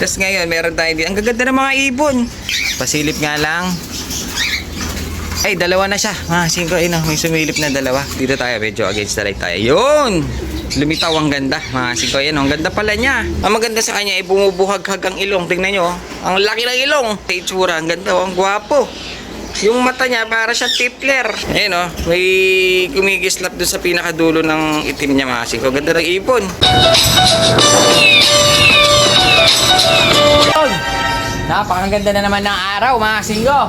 Tapos ngayon, meron tayo dito. Ang gaganda ng mga ibon. Pasilip nga lang. Ay, dalawa na siya. Mga singko, ayun oh, may sumilip na dalawa. Dito tayo, medyo against the light tayo. Yun! Lumitaw ang ganda. Mga singko, ayun ang ganda pala niya. Ang maganda sa kanya ay bumubuhag-hag ilong. Tingnan nyo, oh. ang laki ng ilong. Sa itsura, ang ganda, oh, ang gwapo. Yung mata niya, para siya tipler. Ayun oh, may kumikislap doon sa pinakadulo ng itim niya mga singko. Ganda ng ipon. Napakaganda na naman ng araw mga singgo.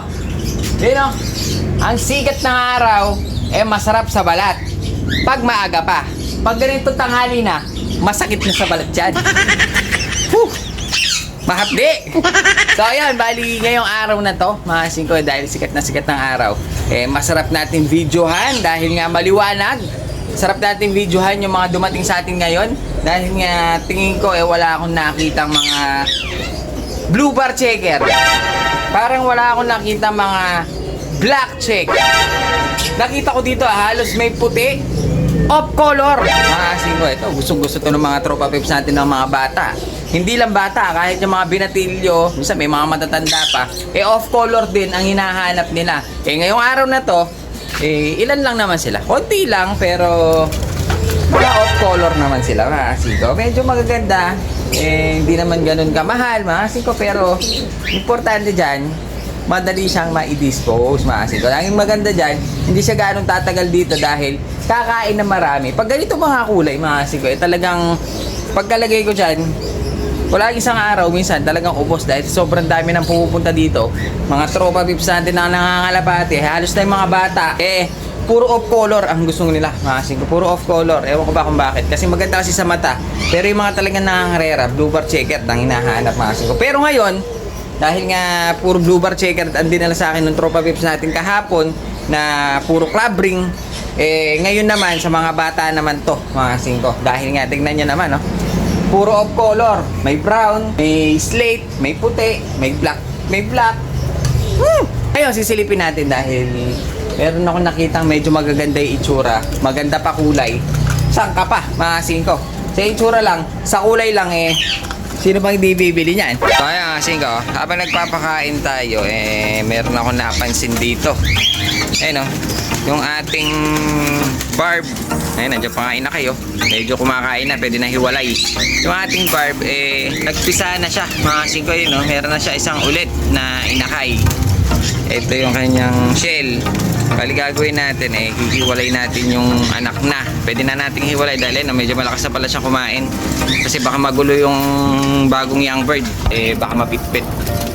Yun o. Ang sikat ng araw, eh masarap sa balat. Pag maaga pa. Pag ganito tanghali na, masakit na sa balat yan. Whew! Mahapdi! so ayan, bali ngayong araw na to, mga singko, dahil sikat na sikat ng araw, eh masarap natin videohan dahil nga maliwanag. Sarap natin videohan yung mga dumating sa atin ngayon dahil nga tingin ko eh wala akong nakitang mga blue bar checker. Parang wala akong nakita mga black check. Nakita ko dito halos may puti. Off color. Mga asin ko, ito gusto gusto to ng mga tropa pips natin ng mga bata. Hindi lang bata, kahit yung mga binatilyo, minsan may mga matatanda pa, eh off color din ang hinahanap nila. Eh ngayong araw na to, eh ilan lang naman sila. Konti lang pero mga off color naman sila mga asiko. Medyo magaganda. Eh, hindi naman ganun kamahal mga asiko. Pero, importante dyan, madali siyang ma-dispose mga asiko. Ang maganda dyan, hindi siya ganun tatagal dito dahil kakain na marami. Pag ganito mga kulay mga asiko, eh talagang pagkalagay ko dyan, wala isang araw, minsan talagang ubos dahil sobrang dami nang pumupunta dito. Mga tropa pips natin na nangangalapati, halos na yung mga bata, eh, puro off color ang gusto nila. Mga ko, puro off color. Ewan ko ba kung bakit. Kasi maganda kasi sa mata. Pero yung mga talagang nangangarera, blue bar checker, ang hinahanap mga ko. Pero ngayon, dahil nga puro blue bar checker ang dinala sa akin ng tropa pips natin kahapon na puro club ring, eh, ngayon naman sa mga bata naman to, mga ko. Dahil nga, tignan nyo naman, no? Puro off color. May brown, may slate, may puti, may black, may black. Hmm. Ayun, sisilipin natin dahil meron ako nakitang medyo magaganda yung itsura. Maganda pa kulay. Saan ka pa, mga singko? Sa itsura lang, sa kulay lang eh, Sino bang di bibili niyan? So ayan, singko, habang nagpapakain tayo, eh, meron ako napansin dito. Ayun o, yung ating barb. Ayun, nandiyan pa nga ina kayo. Medyo kumakain na, pwede na hiwalay. Yung ating barb, eh, nagpisa na siya. Mga singko yun, no? meron na siya isang ulit na inakay. Ito yung kanyang shell. Bali gagawin natin eh, hihiwalay natin yung anak na. Pwede na nating hiwalay dahil no, medyo malakas na pala siya kumain. Kasi baka magulo yung bagong young bird. Eh, baka mapitpit.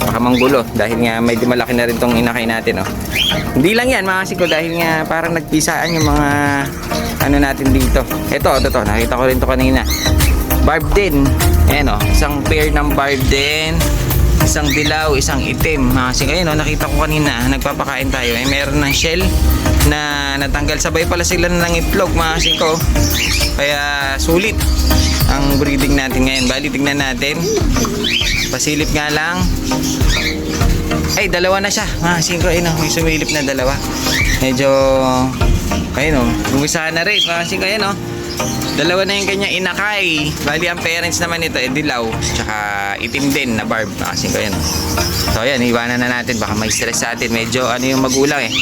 Baka manggulo. Dahil nga medyo malaki na rin tong inakay natin. Oh. Hindi lang yan mga siko dahil nga parang nagpisaan yung mga ano natin dito. Ito, ito, ito. Nakita ko rin to kanina. Barb din. Ayan oh, isang pair ng barb din isang dilaw, isang itim. Ah, kasi ayun, no, nakita ko kanina, nagpapakain tayo. Eh, meron ng shell na natanggal. Sabay pala sila ng itlog, mga singko. Kaya sulit ang breeding natin ngayon. Bali, tignan natin. Pasilip nga lang. Ay, dalawa na siya. Mga singko, ayun, no, may sumilip na dalawa. Medyo, ayun, no, gumisa na rin. Mga singko, ayun, no. Dalawa na yung kanyang inakay. Bali, ang parents naman ito, eh, dilaw. Tsaka itim din na barb. Kasi ko yan. So, ayan, iwanan na natin. Baka may stress sa atin. Medyo, ano yung magulang eh.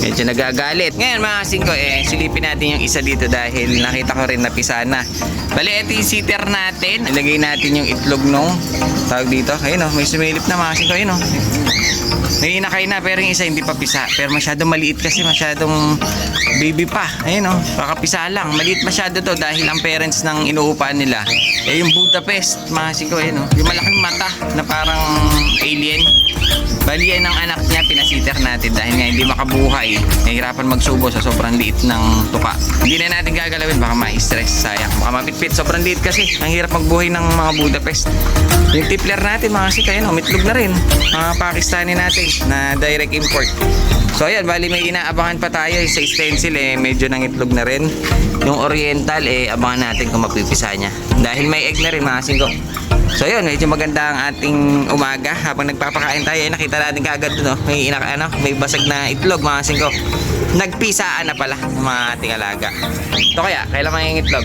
Medyo nagagalit. Ngayon, mga kasing ko, eh, silipin natin yung isa dito dahil nakita ko rin na pisa na. Bali, ito yung sitter natin. Ilagay natin yung itlog nung tawag dito. Ayun, oh, may sumilip na mga kasing ko. Ayun, oh. May inakay na pero yung isa hindi pa pisa. Pero masyadong maliit kasi masyadong baby pa. Ayun oh, kakapisa lang. Maliit masyado to dahil ang parents ng inuupahan nila eh yung Budapest, mga siko ayun oh. Yung malaking mata na parang alien. Bali yan ang anak niya, pinasiter natin dahil nga hindi makabuhay. Nahihirapan magsubo sa sobrang liit ng tuka. Hindi na natin gagalawin, baka ma-stress, sayang. Baka mapitpit, sobrang liit kasi. Ang hirap magbuhay ng mga Budapest. Yung tipler natin, mga sika, yun, oh, mitlog na rin. Mga Pakistani natin na direct import. So ayan, bali may inaabangan pa tayo eh, sa stencil eh, medyo nang itlog na rin. Yung oriental eh, abangan natin kung mapipisa niya. Dahil may egg na rin mga singko. So yun, medyo maganda ang ating umaga habang nagpapakain tayo. Eh, nakita natin kaagad no? may inak ano, may basag na itlog mga singko. Nagpisaan na pala ng mga ating alaga. Ito kaya, kailan yung itlog?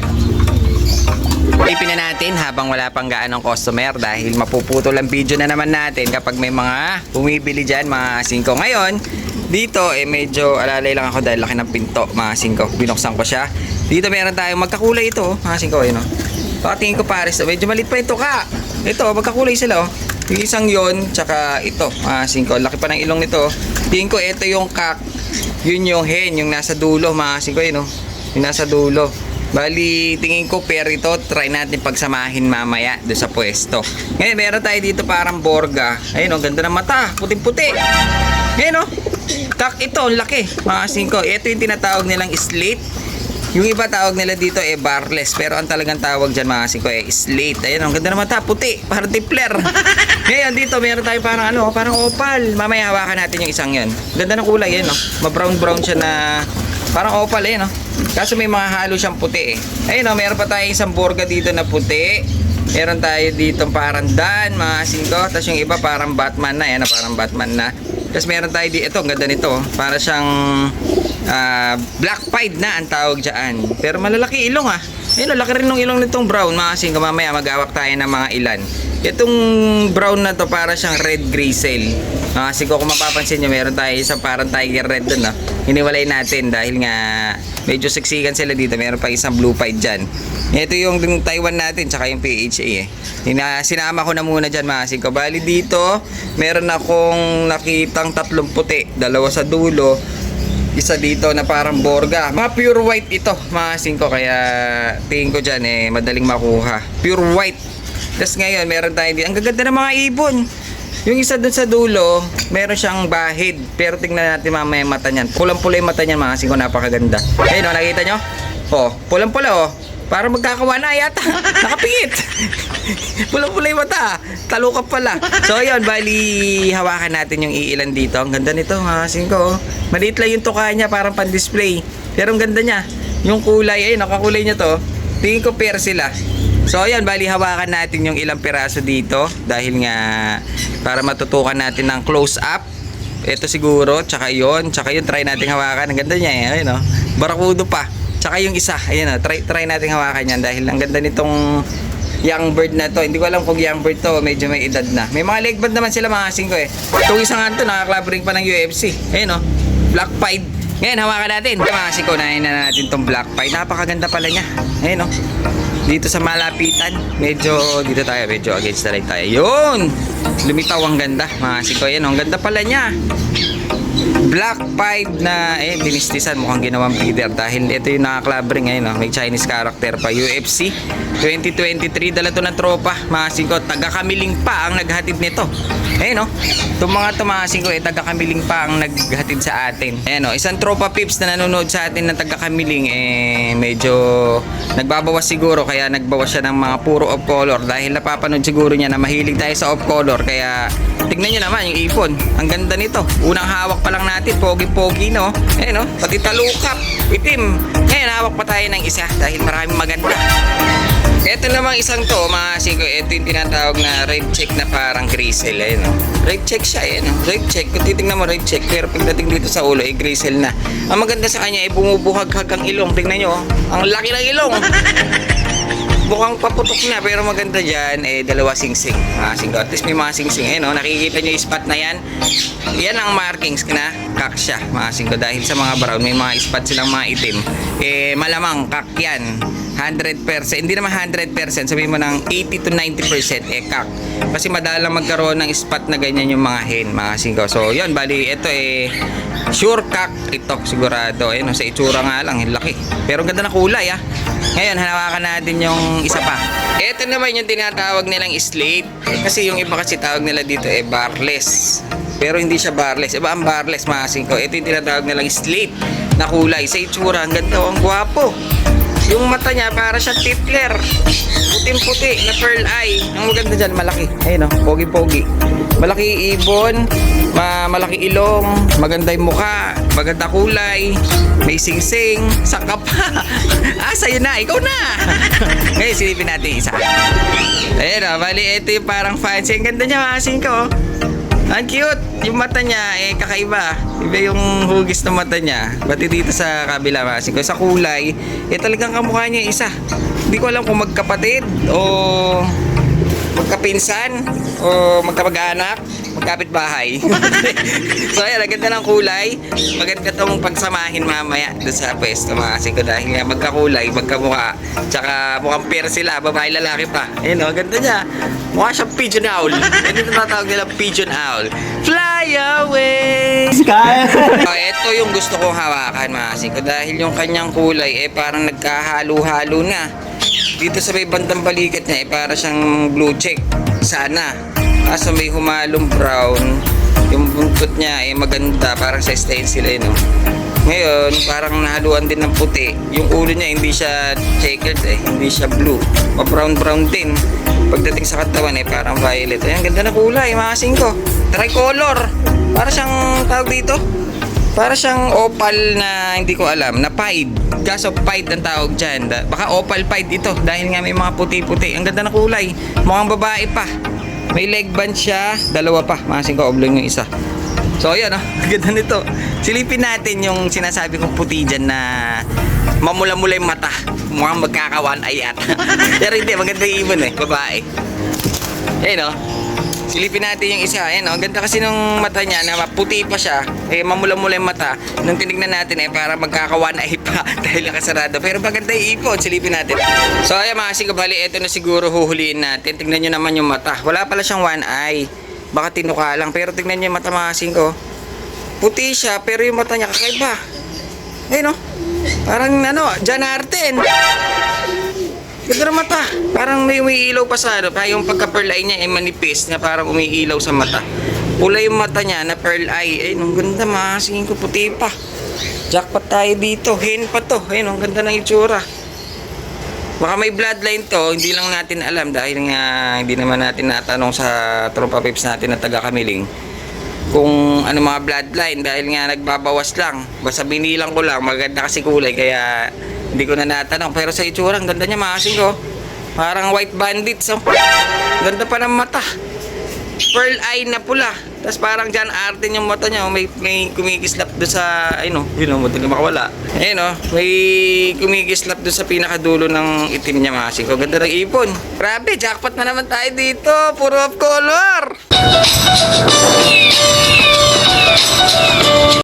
Ipin na natin habang wala pang gaanong customer dahil mapuputol ang video na naman natin kapag may mga bumibili dyan mga singko. Ngayon, dito eh medyo alalay lang ako dahil laki ng pinto mga singko. Binuksan ko siya. Dito meron tayong magkakulay ito oh, mga singko. Ayun, oh. Pakatingin ko pares. Medyo malit pa ito ka. Ito, magkakulay sila oh. Yung isang yon tsaka ito mga singko. Laki pa ng ilong nito. Tingin ko ito yung kak. Yun yung hen, yung nasa dulo mga singko. Ayun oh. Yung nasa dulo. Bali, tingin ko pair ito, try natin pagsamahin mamaya doon sa pwesto. Ngayon, meron tayo dito parang borga. Ayun, oh, ganda ng mata, puting-puti. Ngayon, oh, kak ito, ang laki. Mga singko, ito yung tinatawag nilang slate. Yung iba tawag nila dito eh barless, pero ang talagang tawag dyan mga singko eh slate. Ayun, ang ganda ng mata, puti, parang tipler. Ngayon, dito meron tayo parang ano, parang opal. Mamaya hawakan natin yung isang yun. Ganda ng kulay, yun, no? Ma-brown-brown siya na Parang opal eh, no? Kaso may mga halo siyang puti eh. Ayun, no? Meron pa tayo isang borga dito na puti. Meron tayo dito parang Dan, mga singko. Tapos yung iba parang Batman na, yan, parang Batman na. Tapos meron tayo dito, ito, ang ganda nito. Para siyang ah, black pied na ang tawag dyan. Pero malalaki ilong ah. Ayun, laki rin ng ilong nitong brown, mga singko. Mamaya mag-awak tayo ng mga ilan. Itong brown na to para siyang red grizzle. Ah, kasi kung mapapansin nyo, meron tayo isang parang tiger red dun, no? Hiniwalay natin dahil nga medyo siksikan sila dito. Meron pa isang blue pied dyan. Ito yung yung Taiwan natin, tsaka yung PHA eh. Hina, sinama ko na muna dyan, mga ko. Bali dito, meron akong nakitang tatlong puti. Dalawa sa dulo, isa dito na parang borga. Mga pure white ito, mga singko. Kaya tingin ko dyan eh, madaling makuha. Pure white. Tapos ngayon, meron tayo dito. Ang gaganda ng mga ibon. Yung isa dun sa dulo, meron siyang bahid. Pero tingnan natin mamaya yung mata niyan. Pulang-pula yung mata niyan, mga singko. Napakaganda. Ayun, oh, nakita nyo? Oh, pulang-pula oh. Para magkakawa na yata. Nakapingit. Pulang-pula yung mata. Talukap pala. So ayun, bali hawakan natin yung iilan dito. Ang ganda nito, mga singko. oh. Maliit lang yung tuka niya, parang pan-display. Pero ang ganda niya. Yung kulay, ayun, nakakulay niya to. Tingin ko pair sila. So ayan, bali hawakan natin yung ilang piraso dito dahil nga para matutukan natin ng close up. Ito siguro, tsaka yon, tsaka yun try natin hawakan. Ang ganda niya eh, ayun oh. Barakudo pa. Tsaka yung isa, ayun oh, try try natin hawakan yan dahil ang ganda nitong young bird na to. Hindi ko alam kung young bird to, medyo may edad na. May mga leg naman sila mga asing ko eh. Itong isang nga to, nakaklab ring pa ng UFC. Ayun oh, black pied. Ngayon, hawakan natin. Ito mga siko, nahin na natin tong black pie. Napakaganda pala niya. Ayun, oh. Dito sa malapitan, medyo, dito tayo, medyo against the light tayo. Yun! Lumitaw ang ganda, mga siko. Ayun, oh. ang ganda pala niya. Black Pied na eh binistisan mukhang ginawang feeder dahil ito yung nakaklabring ngayon oh. may Chinese character pa UFC 2023 dala to ng tropa mga singko taga Kamiling pa ang naghatid nito. Ayun oh itong mga to mga singko eh taga Kamiling pa ang naghatid sa atin. Ayun oh isang tropa pips na nanonood sa atin ng taga Kamiling eh medyo nagbabawas siguro kaya nagbawas siya ng mga puro off color. Dahil napapanood siguro niya na mahilig tayo sa off color kaya tignan nyo naman yung ipon. Ang ganda nito. Unang hawak pa lang natin pogi-pogi no eh no pati talukap itim ngayon hawak pa tayo ng isa dahil maraming maganda ito namang isang to, mga singko, ito yung tinatawag na red check na parang grizzle, ayun no? Red check siya, ayun no? Red check, kung titignan mo red check, pero pagdating dito sa ulo, eh grizzle na. Ang maganda sa kanya, eh bumubuhag-hag ang ilong, tingnan nyo, oh. ang laki ng ilong. Mukhang paputok na pero maganda dyan eh dalawa singsing. Ah, singko. At may mga singsing eh no. Nakikita nyo yung spot na yan. Yan ang markings na kak siya mga singko. Dahil sa mga brown may mga spot silang mga itim. Eh malamang kak yan. 100%, hindi naman 100%, sabihin mo ng 80 to 90% eh kak. Kasi madalang magkaroon ng spot na ganyan yung mga hen, mga singko. So, yun, bali, ito eh, sure kak ito, sigurado. Ayun, sa itsura nga lang, laki. Pero ganda na kulay ah. Ngayon, hanawakan natin yung isa pa. Ito naman yung tinatawag nilang slate. Kasi yung iba kasi tawag nila dito eh barless. Pero hindi siya barless. Iba ang barless mga singko. Ito yung tinatawag nilang slate na kulay. Sa itsura, ang ganda, oh, ang gwapo. Yung mata niya para siya titler. Puting-puti na pearl eye. Ang maganda dyan, malaki. Ayun o, pogi-pogi. Malaki ibon, ma malaki ilong, maganda yung mukha, maganda kulay, may sing-sing, saka pa. ah, sa'yo na, ikaw na. Ngayon, silipin natin isa. Ayun o, bali, ito yung parang fancy. Ang ganda niya, maasin ko. Ang cute! Yung mata niya, eh, kakaiba. Iba yung hugis ng mata niya. Pati dito sa kabila, masin ko. Sa kulay, eh, talagang kamukha niya isa. Hindi ko alam kung magkapatid o magkapinsan o magkamag-anak, magkapit bahay. so ayan, ang ganda ng kulay. Maganda tong pagsamahin mamaya doon sa pwesto mga kasi ko dahil nga magkakulay, magkamukha. Tsaka mukhang pair sila, babae lalaki pa. Ayun o, ganda niya. Mukha siyang pigeon owl. Ano ito natawag nila pigeon owl? Fly away! Oh, ito yung gusto kong hawakan mga kasi ko dahil yung kanyang kulay eh parang nagkahalo-halo na. Dito sa may bandang balikat niya eh para siyang blue check. Sana. Kaso may humalong brown. Yung buntot niya eh maganda parang sa stencil eh no. Ngayon, parang nahaluan din ng puti. Yung ulo niya hindi siya checkered eh, hindi siya blue. Pa-brown brown din. Pagdating sa katawan eh parang violet. Ayan, ganda na kulay, mga ko. Tricolor. Para siyang tawag dito. Para siyang opal na hindi ko alam, na pied. Kaso pied ang tawag dyan. Baka opal pied ito dahil nga may mga puti-puti. Ang ganda na kulay. Mukhang babae pa. May leg band siya. Dalawa pa. Masin ko, oblong yung isa. So ayan ang ganda nito. Silipin natin yung sinasabi kong puti dyan na mamula-mula yung mata. Mukhang magkakawan ayat. Pero hindi, maganda yung ibon eh, babae. Ayun oh. Silipin natin yung isa. Ayan oh, ganda kasi nung mata niya na puti pa siya. Eh mamula-mula yung mata. Nung tinignan natin eh para magkakawan ay pa dahil nakasarado. Pero maganda yung ipon. Silipin natin. So ayan mga sigo, bali ito na siguro huhuliin natin. Tingnan nyo naman yung mata. Wala pala siyang one eye. Baka tinuka lang. Pero tingnan nyo yung mata mga singko. Puti siya pero yung mata niya kakaiba. Ayun oh. Parang ano, John Arten. Ganda ng mata. Parang may umiilaw pa sa ano. Yung pagka-pearl eye niya ay manipis na parang umiilaw sa mata. Pula yung mata niya na pearl eye. Ayun, ang ganda. Makasingin ko puti pa. Jackpot tayo dito. Hen pa to. Ayun, ang ganda ng itsura. Baka may bloodline to, hindi lang natin alam dahil nga hindi naman natin natanong sa tropa pips natin na taga Kamiling kung ano mga bloodline dahil nga nagbabawas lang. Basta binilang ko lang, maganda kasi kulay kaya hindi ko na natanong. Pero sa itsura, ang ganda niya makasing ko. Parang white bandit. So, ganda pa ng mata. Pearl eye na pula. Tapos parang dyan Arden yung mata niya. oh. May, may kumikislap doon sa, ayun o, yun o, muti na makawala. Ayun o, may kumikislap doon sa pinakadulo ng itim niya makasing ko. Ganda ng ipon. Grabe, jackpot na naman tayo dito. Puro of color.